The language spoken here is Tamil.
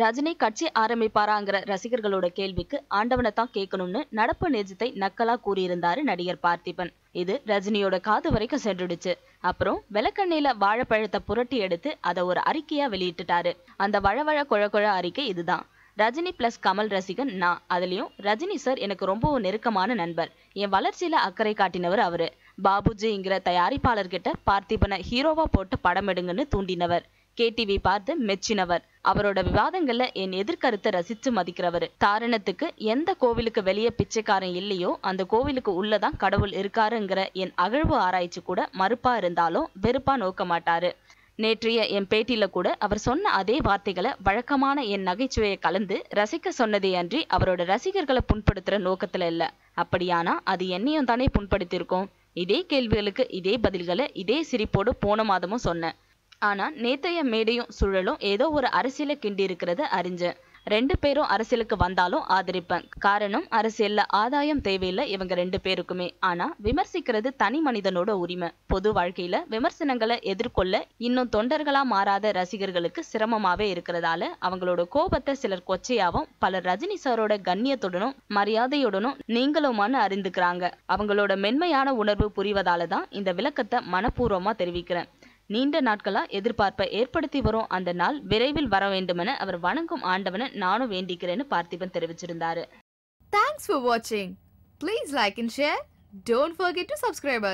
ரஜினி கட்சி ஆரம்பிப்பாராங்கிற ரசிகர்களோட கேள்விக்கு ஆண்டவனை தான் கேட்கணும்னு நடப்பு நிஜத்தை நக்கலா கூறியிருந்தாரு நடிகர் பார்த்திபன். இது ரஜினியோட காது வரைக்கும் சென்றுடுச்சு. அப்புறம் விளக்கண்ணில வாழைப்பழத்தை புரட்டி எடுத்து அதை ஒரு அறிக்கையா வெளியிட்டுட்டாரு. அந்த வழவழ குழ குழ அறிக்கை இதுதான். ரஜினி பிளஸ் கமல் ரசிகன் நான். அதுலயும் ரஜினி சார் எனக்கு ரொம்பவும் நெருக்கமான நண்பர். என் வளர்ச்சியில அக்கறை காட்டினவர் அவரு. பாபுஜிங்கிற தயாரிப்பாளர்கிட்ட பார்த்திபனை ஹீரோவா போட்டு படம் எடுங்கன்னு தூண்டினவர். கேடிவி பார்த்து மெச்சினவர். அவரோட விவாதங்கள்ல என் எதிர்கருத்தை ரசிச்சு மதிக்கிறவர். தாரணத்துக்கு எந்த கோவிலுக்கு வெளியே பிச்சைக்காரன் இல்லையோ அந்த கோவிலுக்கு உள்ளதான் கடவுள் இருக்காருங்கிற என் அகழ்வு ஆராய்ச்சி கூட மறுப்பா இருந்தாலும் வெறுப்பா நோக்க மாட்டாரு. நேற்றைய என் பேட்டியில கூட அவர் சொன்ன அதே வார்த்தைகளை வழக்கமான என் நகைச்சுவையை கலந்து ரசிக்க சொன்னதே அன்றி அவரோட ரசிகர்களை புண்படுத்துற நோக்கத்துல இல்ல. அப்படியானா அது என்னையும் தானே புண்படுத்தியிருக்கோம்? இதே கேள்விகளுக்கு இதே பதில்களை இதே சிரிப்போடு போன மாதமும் சொன்னேன். ஆனா நேத்தைய மேடையும் சுழலும் ஏதோ ஒரு அரசியலை கிண்டி இருக்கிறத அறிஞ்சேன் ரெண்டு பேரும் அரசியலுக்கு வந்தாலும் ஆதரிப்பேன். காரணம் அரசியல்ல ஆதாயம் தேவையில்லை இவங்க ரெண்டு பேருக்குமே. ஆனா விமர்சிக்கிறது தனி மனிதனோட உரிமை. பொது வாழ்க்கையில விமர்சனங்களை எதிர்கொள்ள இன்னும் தொண்டர்களா மாறாத ரசிகர்களுக்கு சிரமமாவே இருக்கிறதால அவங்களோட கோபத்தை சிலர் கொச்சையாவும் பலர் ரஜினி சாரோட கண்ணியத்துடனும் மரியாதையுடனும் நீங்களுமான்னு அறிந்துக்கிறாங்க. அவங்களோட மென்மையான உணர்வு புரிவதால தான் இந்த விளக்கத்தை மனப்பூர்வமா தெரிவிக்கிறேன். நீண்ட நாட்களா எதிர்பார்ப்பை ஏற்படுத்தி வரும் அந்த நாள் விரைவில் வர வேண்டுமென அவர் வணங்கும் ஆண்டவனை நானும் வேண்டிக்கிறேன்னு பார்த்திபன் தெரிவிச்சிருந்தாரு. தேங்க்ஸ் ஃபார் வாட்சிங் please like and share don't forget to subscribe.